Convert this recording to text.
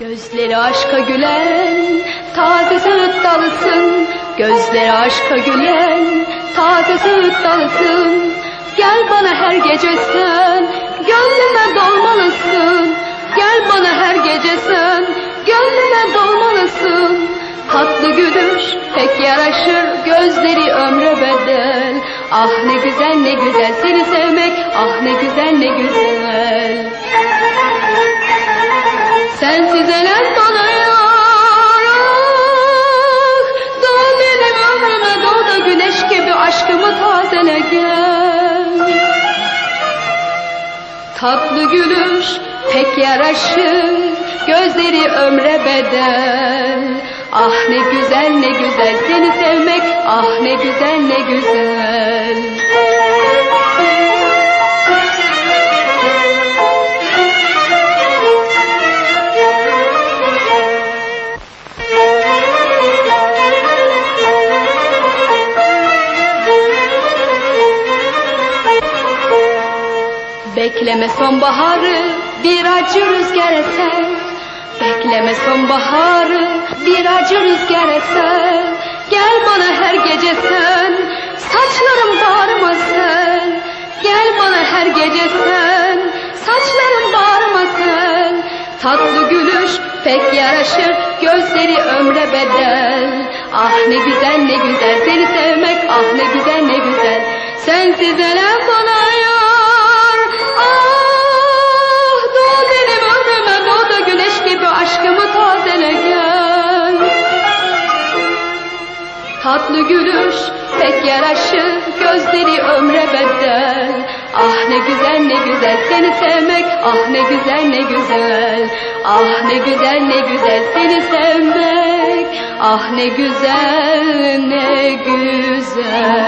Gözleri aşka gülen, taze söğüt dalısın. Gözleri aşka gülen, taze söğüt dalısın. Gel bana her gece sen, gönlüme dolmalısın. Gel bana her gece sen, gönlüme dolmalısın. Tatlı gülüş pek yaraşır, gözleri ömre bedel. Ah ne güzel ne güzel seni sevmek, ah ne güzel ne güzel. Sensiz elem donuyor Doğ benim ömrüme doğ da güneş gibi aşkımı tazele gel. Tatlı gülüş pek yaraşır Gözleri ömre bedel. Ah ne güzel ne güzel seni sevmek Ah ne güzel ne güzel Bekleme sonbaharı bir acı rüzgar eser. Bekleme sonbaharı bir acı rüzgar eser. Gel bana her gece sen Saçlarım bağrıma sen. Gel bana her gece sen Saçlarım bağrıma sen. Tatlı gülüş pek yaraşır Gözleri ömre bedel. Ah ne güzel ne güzel seni sevmek Ah ne güzel ne güzel. Sensiz elem Tatlı gülüş pek yaraşır Gözleri ömre bedel. Ah ne güzel ne güzel seni sevmek Ah ne güzel ne güzel. Ah ne güzel ne güzel seni sevmek. Ah ne güzel ne güzel